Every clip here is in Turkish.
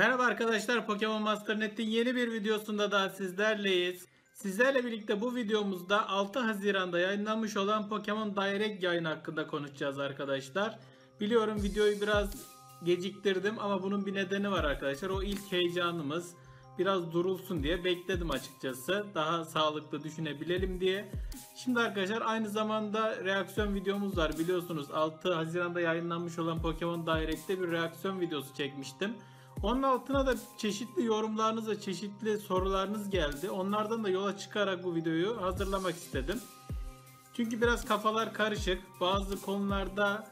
Merhaba arkadaşlar Pokemon Master Net'in yeni bir videosunda daha sizlerleyiz. Sizlerle birlikte bu videomuzda 6 Haziran'da yayınlanmış olan Pokemon Direct yayın hakkında konuşacağız arkadaşlar. Biliyorum videoyu biraz geciktirdim ama bunun bir nedeni var arkadaşlar. O ilk heyecanımız biraz durulsun diye bekledim açıkçası. Daha sağlıklı düşünebilelim diye. Şimdi arkadaşlar aynı zamanda reaksiyon videomuz var. Biliyorsunuz 6 Haziran'da yayınlanmış olan Pokemon Direct'te bir reaksiyon videosu çekmiştim. Onun altına da çeşitli yorumlarınız ve çeşitli sorularınız geldi. Onlardan da yola çıkarak bu videoyu hazırlamak istedim. Çünkü biraz kafalar karışık. Bazı konularda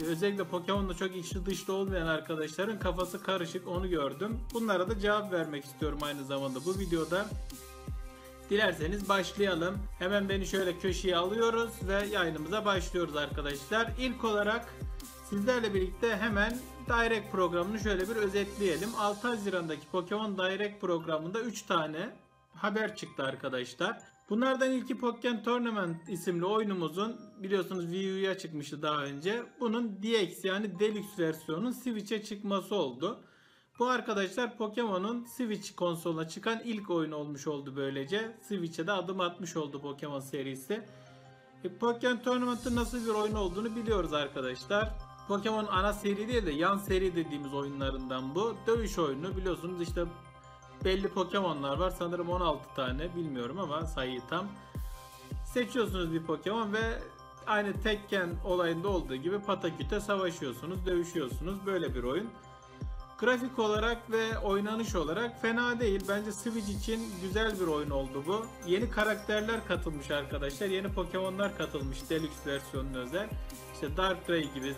e, özellikle Pokemon'da çok içli dışlı olmayan arkadaşların kafası karışık onu gördüm. Bunlara da cevap vermek istiyorum aynı zamanda bu videoda. Dilerseniz başlayalım. Hemen beni şöyle köşeye alıyoruz ve yayınımıza başlıyoruz arkadaşlar. İlk olarak sizlerle birlikte hemen Direct programını şöyle bir özetleyelim. 6 Haziran'daki Pokemon Direct programında 3 tane haber çıktı arkadaşlar. Bunlardan ilki Pokemon Tournament isimli oyunumuzun biliyorsunuz Wii U'ya çıkmıştı daha önce. Bunun DX yani Deluxe versiyonun Switch'e çıkması oldu. Bu arkadaşlar Pokemon'un Switch konsoluna çıkan ilk oyun olmuş oldu böylece. Switch'e de adım atmış oldu Pokemon serisi. E, Pokemon Tournament'ın nasıl bir oyun olduğunu biliyoruz arkadaşlar. Pokemon ana seri değil de yan seri dediğimiz oyunlarından bu. Dövüş oyunu biliyorsunuz işte belli Pokemon'lar var. Sanırım 16 tane bilmiyorum ama sayıyı tam. Seçiyorsunuz bir Pokemon ve aynı Tekken olayında olduğu gibi pataküte savaşıyorsunuz, dövüşüyorsunuz. Böyle bir oyun. Grafik olarak ve oynanış olarak fena değil. Bence Switch için güzel bir oyun oldu bu. Yeni karakterler katılmış arkadaşlar. Yeni Pokemon'lar katılmış Deluxe versiyonun özel. İşte Darkrai gibi,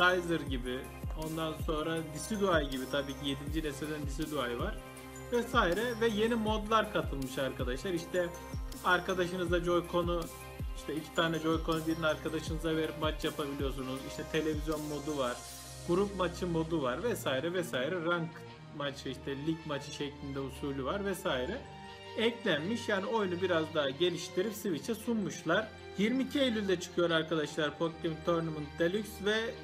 Sizer gibi, ondan sonra Decidueye gibi tabii ki 7. nesilden Decidueye var. Vesaire ve yeni modlar katılmış arkadaşlar. İşte arkadaşınızla Joy-Con'u işte iki tane Joy-Con'u birinin arkadaşınıza verip maç yapabiliyorsunuz. İşte televizyon modu var grup maçı modu var vesaire vesaire rank maçı işte lig maçı şeklinde usulü var vesaire eklenmiş yani oyunu biraz daha geliştirip Switch'e sunmuşlar. 22 Eylül'de çıkıyor arkadaşlar Pokemon Tournament Deluxe ve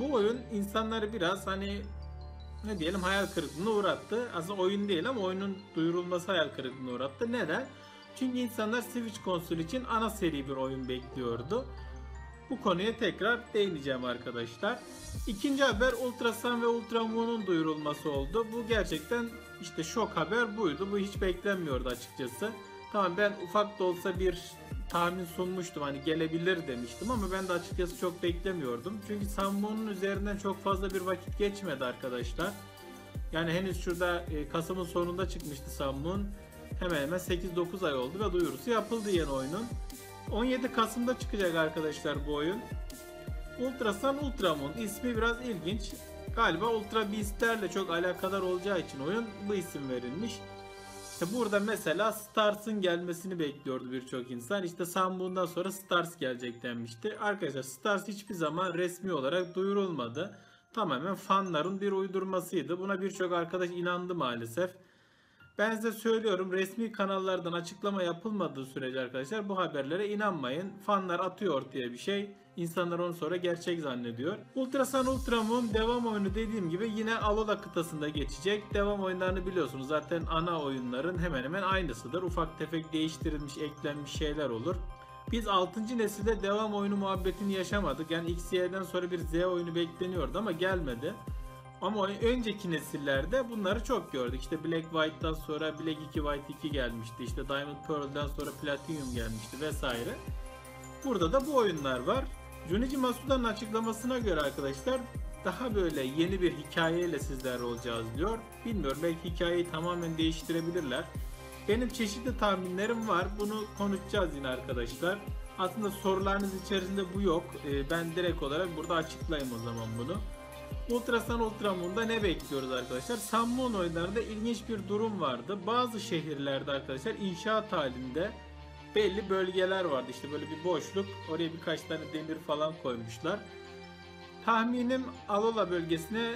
bu oyun insanları biraz hani ne diyelim hayal kırıklığına uğrattı. Aslında oyun değil ama oyunun duyurulması hayal kırıklığına uğrattı. Neden? Çünkü insanlar Switch konsol için ana seri bir oyun bekliyordu. Bu konuya tekrar değineceğim arkadaşlar. İkinci haber Ultrasan ve Ultramoon'un duyurulması oldu. Bu gerçekten işte şok haber buydu. Bu hiç beklenmiyordu açıkçası. Tamam ben ufak da olsa bir tahmin sunmuştum hani gelebilir demiştim ama ben de açıkçası çok beklemiyordum. Çünkü Sammoon'un üzerinden çok fazla bir vakit geçmedi arkadaşlar. Yani henüz şurada e, Kasım'ın sonunda çıkmıştı Sammoon. Hemen hemen 8-9 ay oldu ve duyurusu yapıldı yeni oyunun. 17 Kasım'da çıkacak arkadaşlar bu oyun. Ultrasan Ultramon ismi biraz ilginç. Galiba Ultra Beast'lerle çok alakadar olacağı için oyun bu isim verilmiş. Burada mesela Stars'ın gelmesini bekliyordu birçok insan. İşte Samboon'dan sonra Stars gelecek denmişti. Arkadaşlar Stars hiçbir zaman resmi olarak duyurulmadı. Tamamen fanların bir uydurmasıydı. Buna birçok arkadaş inandı maalesef. Ben size söylüyorum resmi kanallardan açıklama yapılmadığı sürece arkadaşlar bu haberlere inanmayın. Fanlar atıyor ortaya bir şey. İnsanlar onu sonra gerçek zannediyor. Ultrasan Ultramon devam oyunu dediğim gibi yine Alola kıtasında geçecek. Devam oyunlarını biliyorsunuz zaten ana oyunların hemen hemen aynısıdır. Ufak tefek değiştirilmiş, eklenmiş şeyler olur. Biz 6. nesilde devam oyunu muhabbetini yaşamadık. Yani XY'den sonra bir Z oyunu bekleniyordu ama gelmedi. Ama önceki nesillerde bunları çok gördük. İşte Black White'dan sonra Black 2 White 2 gelmişti. İşte Diamond Pearl'dan sonra Platinum gelmişti vesaire. Burada da bu oyunlar var. Junichi Masuda'nın açıklamasına göre arkadaşlar daha böyle yeni bir hikayeyle sizler olacağız diyor. Bilmiyorum belki hikayeyi tamamen değiştirebilirler. Benim çeşitli tahminlerim var. Bunu konuşacağız yine arkadaşlar. Aslında sorularınız içerisinde bu yok. Ee, ben direkt olarak burada açıklayayım o zaman bunu. Ultrasan Ultramoon'da ne bekliyoruz arkadaşlar? Sunmoon oyunlarında ilginç bir durum vardı. Bazı şehirlerde arkadaşlar inşaat halinde belli bölgeler vardı. İşte böyle bir boşluk. Oraya birkaç tane demir falan koymuşlar. Tahminim Alola bölgesine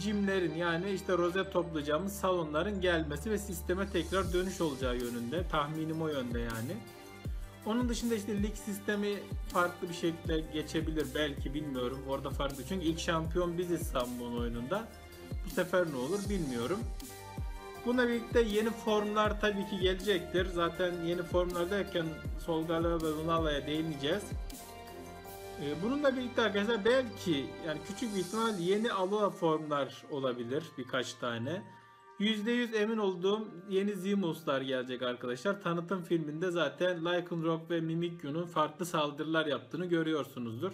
cimlerin yani işte rozet toplayacağımız salonların gelmesi ve sisteme tekrar dönüş olacağı yönünde. Tahminim o yönde yani. Onun dışında işte lig sistemi farklı bir şekilde geçebilir belki bilmiyorum. Orada farklı. Çünkü ilk şampiyon biziz Sambon oyununda. Bu sefer ne olur bilmiyorum. Bununla birlikte yeni formlar tabii ki gelecektir. Zaten yeni formlar derken Solgala ve Lunala'ya değineceğiz. Ee, Bununla birlikte arkadaşlar belki yani küçük bir ihtimal yeni Alola formlar olabilir birkaç tane. %100 emin olduğum yeni Zimus'lar gelecek arkadaşlar. Tanıtım filminde zaten Lycanroc ve Mimikyu'nun farklı saldırılar yaptığını görüyorsunuzdur.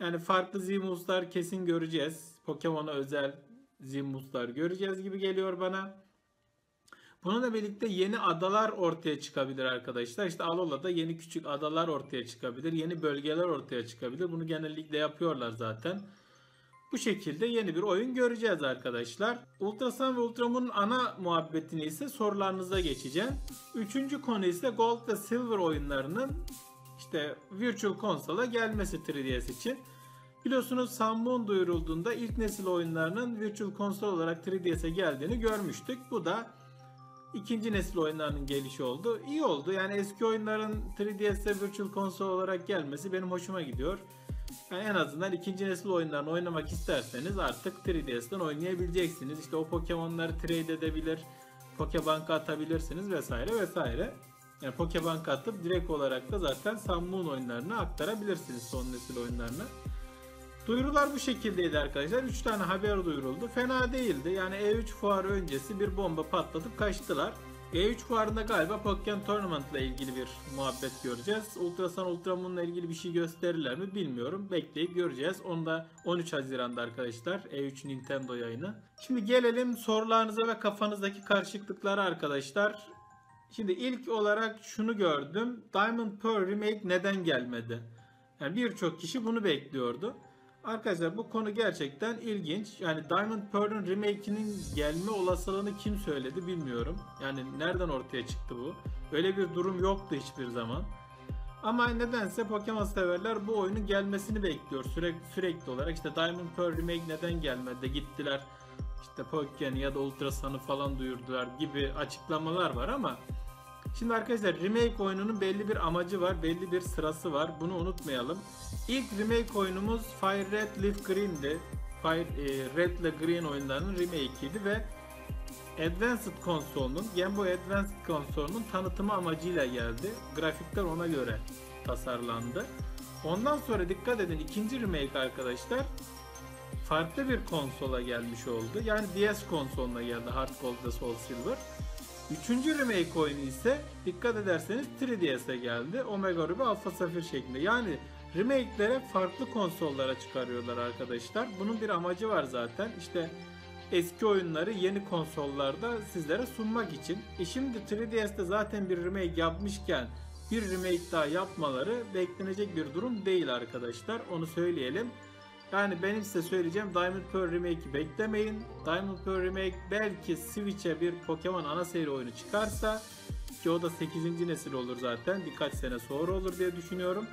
Yani farklı Zimus'lar kesin göreceğiz. Pokemon'a özel Zimus'lar göreceğiz gibi geliyor bana. Bununla birlikte yeni adalar ortaya çıkabilir arkadaşlar. İşte Alola'da yeni küçük adalar ortaya çıkabilir. Yeni bölgeler ortaya çıkabilir. Bunu genellikle yapıyorlar zaten. Bu şekilde yeni bir oyun göreceğiz arkadaşlar. Ultrasan ve Ultramoon'un ana muhabbetini ise sorularınıza geçeceğim. Üçüncü konu ise Gold ve Silver oyunlarının işte Virtual Console'a gelmesi 3DS için. Biliyorsunuz Sun Moon duyurulduğunda ilk nesil oyunlarının Virtual Console olarak 3DS'e geldiğini görmüştük. Bu da ikinci nesil oyunlarının gelişi oldu. İyi oldu. Yani eski oyunların 3DS'e Virtual Console olarak gelmesi benim hoşuma gidiyor. Yani en azından ikinci nesil oyunlarını oynamak isterseniz artık 3DS'den oynayabileceksiniz. İşte o Pokemon'ları trade edebilir, Pokebank'a atabilirsiniz vesaire vesaire. Yani Pokebank atıp direkt olarak da zaten Sun Moon oyunlarını aktarabilirsiniz son nesil oyunlarını. Duyurular bu şekildeydi arkadaşlar. 3 tane haber duyuruldu. Fena değildi. Yani E3 fuarı öncesi bir bomba patlatıp kaçtılar. E3 fuarında galiba Pokemon Tournament ile ilgili bir muhabbet göreceğiz. Ultrasan Ultramoon ile ilgili bir şey gösterirler mi bilmiyorum. Bekleyip göreceğiz. Onu da 13 Haziran'da arkadaşlar. E3 Nintendo yayını. Şimdi gelelim sorularınıza ve kafanızdaki karışıklıklara arkadaşlar. Şimdi ilk olarak şunu gördüm. Diamond Pearl Remake neden gelmedi? Yani birçok kişi bunu bekliyordu. Arkadaşlar bu konu gerçekten ilginç. Yani Diamond Pearl'ün remake'inin gelme olasılığını kim söyledi bilmiyorum. Yani nereden ortaya çıktı bu? Öyle bir durum yoktu hiçbir zaman. Ama nedense Pokemon severler bu oyunun gelmesini bekliyor sürekli sürekli olarak. İşte Diamond Pearl remake neden gelmedi? Gittiler işte Pokemon ya da Ultra Sun'ı falan duyurdular gibi açıklamalar var ama Şimdi arkadaşlar remake oyununun belli bir amacı var, belli bir sırası var. Bunu unutmayalım. İlk remake oyunumuz Fire Red Leaf Green'di. Fire e, Red ile Green oyunlarının remake'iydi ve Advanced konsolunun, Game Boy Advanced konsolunun tanıtımı amacıyla geldi. Grafikler ona göre tasarlandı. Ondan sonra dikkat edin ikinci remake arkadaşlar farklı bir konsola gelmiş oldu. Yani DS konsoluna geldi Hard Gold ve Soul Silver. Üçüncü remake oyunu ise dikkat ederseniz 3DS'e geldi. Omega Ruby Alpha Sapphire şeklinde. Yani remake'lere farklı konsollara çıkarıyorlar arkadaşlar. Bunun bir amacı var zaten. İşte eski oyunları yeni konsollarda sizlere sunmak için. E şimdi 3DS'te zaten bir remake yapmışken bir remake daha yapmaları beklenecek bir durum değil arkadaşlar. Onu söyleyelim. Yani benim size söyleyeceğim Diamond Pearl Remake'i beklemeyin. Diamond Pearl Remake belki Switch'e bir Pokemon ana seri oyunu çıkarsa ki o da 8. nesil olur zaten birkaç sene sonra olur diye düşünüyorum.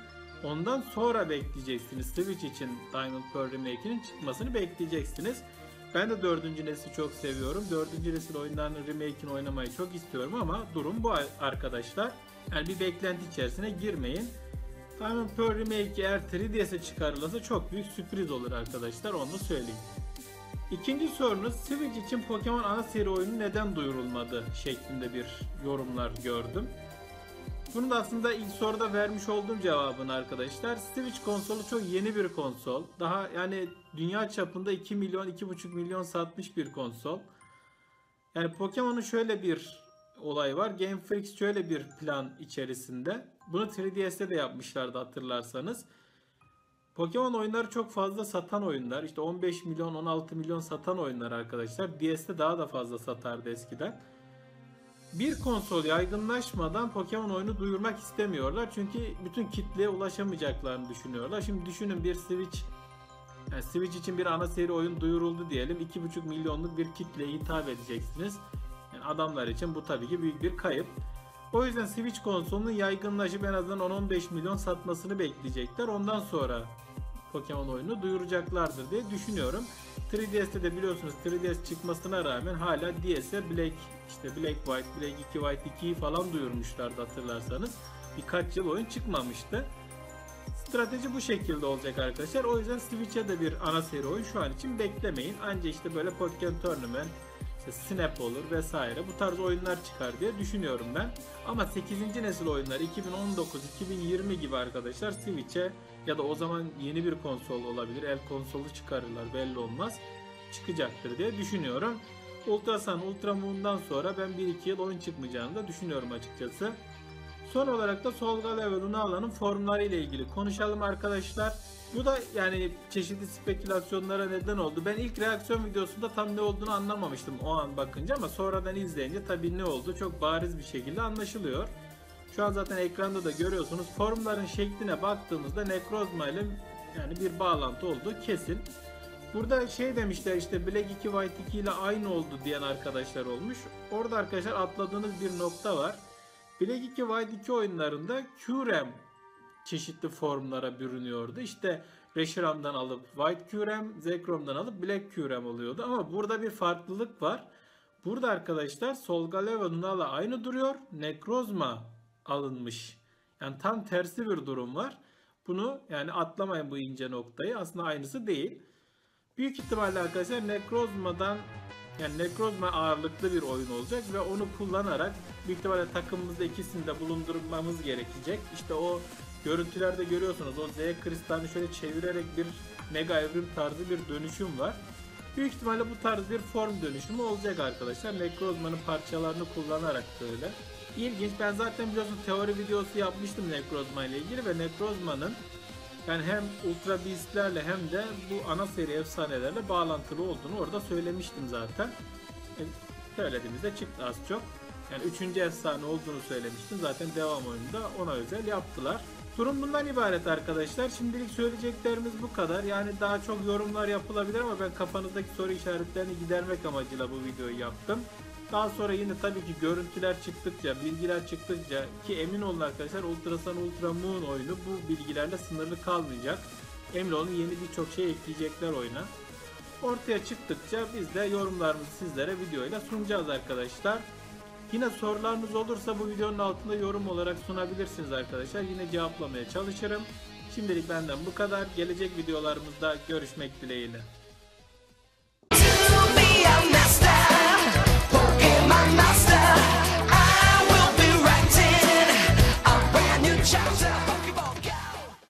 Ondan sonra bekleyeceksiniz. Switch için Diamond Pearl Remake'inin çıkmasını bekleyeceksiniz. Ben de 4. nesli çok seviyorum. 4. nesil oyunlarının remake'ini oynamayı çok istiyorum ama durum bu arkadaşlar. Yani bir beklenti içerisine girmeyin. Diamond Pearl Remake eğer 3DS'e çıkarılırsa çok büyük sürpriz olur arkadaşlar onu da söyleyeyim. İkinci sorunuz Switch için Pokemon ana seri oyunu neden duyurulmadı şeklinde bir yorumlar gördüm. Bunu da aslında ilk soruda vermiş olduğum cevabını arkadaşlar. Switch konsolu çok yeni bir konsol. Daha yani dünya çapında 2 milyon 2,5 milyon satmış bir konsol. Yani Pokemon'un şöyle bir olay var. Game Freak şöyle bir plan içerisinde. Bunu 3DS'te de yapmışlardı hatırlarsanız. Pokemon oyunları çok fazla satan oyunlar. İşte 15 milyon 16 milyon satan oyunlar arkadaşlar. DS'te daha da fazla satardı eskiden. Bir konsol yaygınlaşmadan Pokemon oyunu duyurmak istemiyorlar. Çünkü bütün kitleye ulaşamayacaklarını düşünüyorlar. Şimdi düşünün bir Switch yani Switch için bir ana seri oyun duyuruldu diyelim. 2,5 milyonluk bir kitleye hitap edeceksiniz. Adamlar için bu tabii ki büyük bir kayıp. O yüzden Switch konsolunun yaygınlaşıp en azından 10-15 milyon satmasını bekleyecekler. Ondan sonra Pokemon oyunu duyuracaklardır diye düşünüyorum. 3DS'te de biliyorsunuz 3DS çıkmasına rağmen hala DS'e Black işte Black White, Black 2 White 2'yi falan duyurmuşlardı hatırlarsanız. Birkaç yıl oyun çıkmamıştı. strateji bu şekilde olacak arkadaşlar. O yüzden Switch'e de bir ana seri oyun şu an için beklemeyin. Anca işte böyle Pokemon Tournament, işte Snap olur vesaire bu tarz oyunlar çıkar diye düşünüyorum ben. Ama 8. nesil oyunlar 2019-2020 gibi arkadaşlar Switch'e ya da o zaman yeni bir konsol olabilir. El konsolu çıkarırlar belli olmaz. Çıkacaktır diye düşünüyorum. Ultrasan, Ultramoon'dan sonra ben 1-2 yıl oyun çıkmayacağını da düşünüyorum açıkçası. Son olarak da Solgala ve Lunala'nın formları ile ilgili konuşalım arkadaşlar. Bu da yani çeşitli spekülasyonlara neden oldu. Ben ilk reaksiyon videosunda tam ne olduğunu anlamamıştım o an bakınca ama sonradan izleyince tabii ne oldu çok bariz bir şekilde anlaşılıyor. Şu an zaten ekranda da görüyorsunuz. Formların şekline baktığımızda Necrozma ile yani bir bağlantı olduğu kesin. Burada şey demişler işte Black 2 White 2 ile aynı oldu diyen arkadaşlar olmuş. Orada arkadaşlar atladığınız bir nokta var. Black 2 White 2 oyunlarında QRAM çeşitli formlara bürünüyordu. İşte Reshiram'dan alıp White QRAM, Zekrom'dan alıp Black QRAM oluyordu. Ama burada bir farklılık var. Burada arkadaşlar Solgale ve Nunala aynı duruyor. Necrozma alınmış. Yani tam tersi bir durum var. Bunu yani atlamayın bu ince noktayı. Aslında aynısı değil. Büyük ihtimalle arkadaşlar Necrozma'dan yani Necrozma ağırlıklı bir oyun olacak ve onu kullanarak büyük ihtimalle takımımızda ikisini de bulundurmamız gerekecek. İşte o görüntülerde görüyorsunuz o Z kristalini şöyle çevirerek bir mega evrim tarzı bir dönüşüm var. Büyük ihtimalle bu tarz bir form dönüşümü olacak arkadaşlar. Necrozma'nın parçalarını kullanarak böyle. İlginç. Ben zaten biliyorsun teori videosu yapmıştım Necrozma ile ilgili ve Necrozma'nın yani hem Ultra Beast'lerle hem de bu ana seri efsanelerle bağlantılı olduğunu orada söylemiştim zaten. E, söylediğimizde çıktı az çok. Yani üçüncü efsane olduğunu söylemiştim. Zaten devam oyununda ona özel yaptılar. Durum bundan ibaret arkadaşlar. Şimdilik söyleyeceklerimiz bu kadar. Yani daha çok yorumlar yapılabilir ama ben kafanızdaki soru işaretlerini gidermek amacıyla bu videoyu yaptım. Daha sonra yine tabii ki görüntüler çıktıkça, bilgiler çıktıkça ki emin olun arkadaşlar Ultrasan Ultra Moon oyunu bu bilgilerle sınırlı kalmayacak. Emin olun yeni birçok şey ekleyecekler oyuna. Ortaya çıktıkça biz de yorumlarımızı sizlere videoyla sunacağız arkadaşlar. Yine sorularınız olursa bu videonun altında yorum olarak sunabilirsiniz arkadaşlar. Yine cevaplamaya çalışırım. Şimdilik benden bu kadar. Gelecek videolarımızda görüşmek dileğiyle. my master.